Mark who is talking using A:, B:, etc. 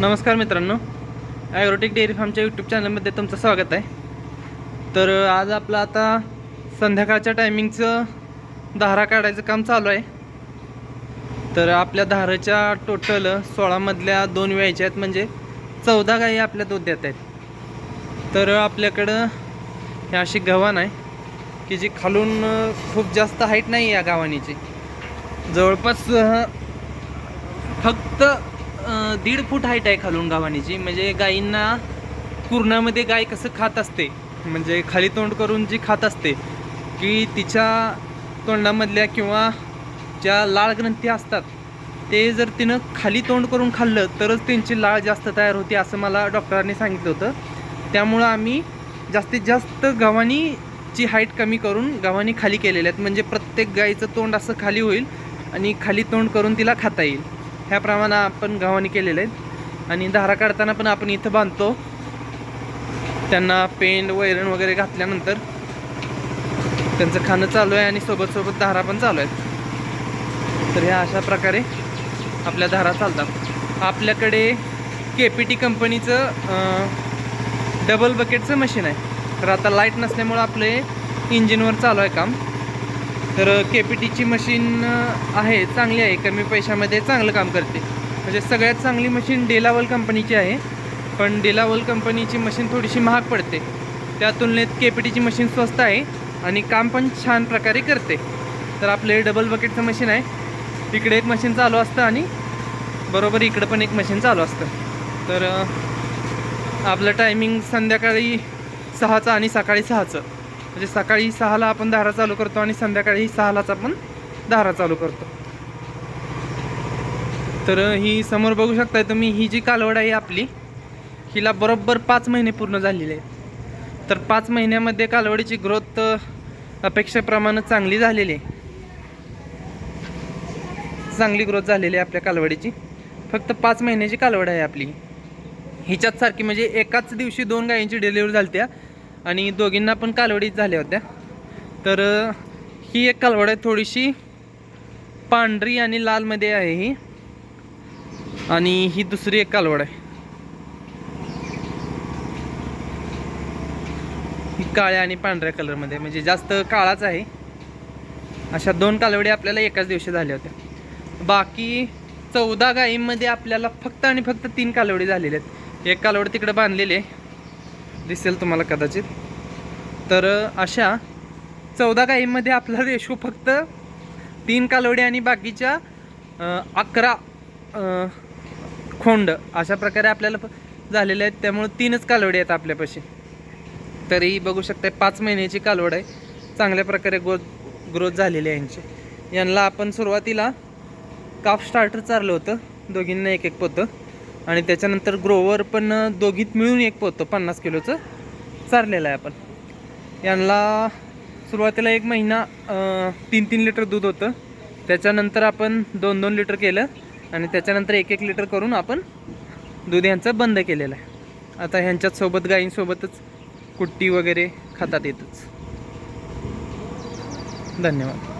A: नमस्कार मित्रांनो. ॲग्रोटिक डेअरी फार्मच्या यूट्यूब चॅनलमध्ये तुमचं स्वागत आहे. तर आज आपलं आता संध्याकाळच्या टायमिंगचं धारा काढायचं काम चालू आहे. तर आपल्या धाराच्या टोटल सोळामधल्या दोन व्यायच्या आहेत म्हणजे चौदा गायी आपल्या दूध देत आहेत. तर आपल्याकडं हे अशी गव्हाण आहे की जी खालून खूप जास्त हाईट नाही या गावानीची जवळपास फक्त दीड फूट हाईट आहे खालून गावानीची म्हणजे गायींना कुरणामध्ये गाय कसं खात असते म्हणजे खाली तोंड करून जी खात असते की तिच्या तोंडामधल्या किंवा ज्या लाळ ग्रंथी असतात ते जर तिनं खाली तोंड करून खाल्लं तरच त्यांची लाळ जास्त तयार होते असं मला डॉक्टरांनी सांगितलं होतं. त्यामुळं आम्ही जास्तीत जास्त गव्हाणीची हाईट कमी करून गव्हाणी खाली केलेल्या आहेत. म्हणजे प्रत्येक गाईचं तोंड असं खाली होईल आणि खाली तोंड करून तिला खाता येईल. ह्याप्रमाणे आपण गव्हाने केलेलं आहेत आणि धारा काढताना पण आपण इथं बांधतो. त्यांना पेंट वैरण वगैरे घातल्यानंतर त्यांचं खाणं चालू आहे आणि सोबत सोबत धारा पण चालू आहेत तर ह्या अशा प्रकारे आपल्या धारा चालतात. आपल्याकडे के पी टी कंपनीचं डबल बकेटचं मशीन आहे. तर आता लाइट नसल्यामुळं आपले इंजिनवर चालू आहे काम. तर के पी टीची मशीन आहे चांगली आहे कमी पैशामध्ये चांगलं काम करते. म्हणजे सगळ्यात चांगली मशीन डेलावल कंपनीची आहे. पण डेलावल कंपनीची मशीन थोडीशी महाग पडते. त्या तुलनेत के पी टीची मशीन स्वस्त आहे आणि काम पण छान प्रकारे करते. तर आपले डबल बकेटचं मशीन आहे. इकडे एक मशीन चालू असतं आणि बरोबर इकडं पण एक मशीन चालू असतं. तर आपलं टायमिंग संध्याकाळी सहाचं आणि सकाळी सहाचं. म्हणजे सकाळी सहाला आपण धारा चालू करतो आणि संध्याकाळी सहालाच आपण धारा चालू करतो. तर ही समोर बघू शकताय तुम्ही ही जी कालवड आहे आपली हिला बरोबर पाच महिने पूर्ण झालेले आहेत. तर पाच महिन्यामध्ये कालवडीची ग्रोथ अपेक्षेप्रमाणे चांगली झालेली आहे. चांगली ग्रोथ झालेली आहे आपल्या कालवडीची. फक्त पाच महिन्याची कालवड आहे आपली. हिच्यात सारखी म्हणजे एकाच दिवशी दोन गायींची डिलिव्हरी झाली त्या आणि दोघींना पण कालवडीच झाल्या होत्या. तर ही एक कालवड आहे थोडीशी पांढरी आणि लालमध्ये आहे ही. आणि ही दुसरी एक कालवड आहे. ही काळ्या आणि पांढऱ्या कलरमध्ये म्हणजे जास्त काळाच आहे. अशा दोन कालवडी आपल्याला एकाच दिवशी झाल्या होत्या. बाकी चौदा गायींमध्ये आपल्याला फक्त आणि फक्त तीन कालवडी झालेल्या आहेत. एक कालवड तिकडे बांधलेली आहे. दिसेल तुम्हाला कदाचित. तर अशा चौदा गाईमध्ये आपला रेशो फक्त तीन कालवडी आणि बाकीच्या अकरा खोंड अशा प्रकारे आपल्याला प- झालेले आहेत. त्यामुळे तीनच कालवडी आहेत आपल्यापाशी. तरी बघू शकता पाच महिन्याची कालवड आहे. चांगल्या प्रकारे ग्रोथ ग्रोथ झालेली आहे यांची. यांना आपण सुरुवातीला काफ स्टार्टर चारलं होतं. दोघींना एक एक पोतं. आणि त्याच्यानंतर ग्रोवर पण दोघीत मिळून एक पोतं पन्नास किलोचं चारलेलं आहे आपण. यांना सुरुवातीला एक महिना तीन तीन लिटर दूध होतं. त्याच्यानंतर आपण दोन दोन लिटर केलं आणि त्याच्यानंतर एक एक लिटर करून आपण दूध यांचं बंद केलेलं आहे. आता ह्यांच्यासोबत गायींसोबतच कुट्टी वगैरे खातात येतच. धन्यवाद.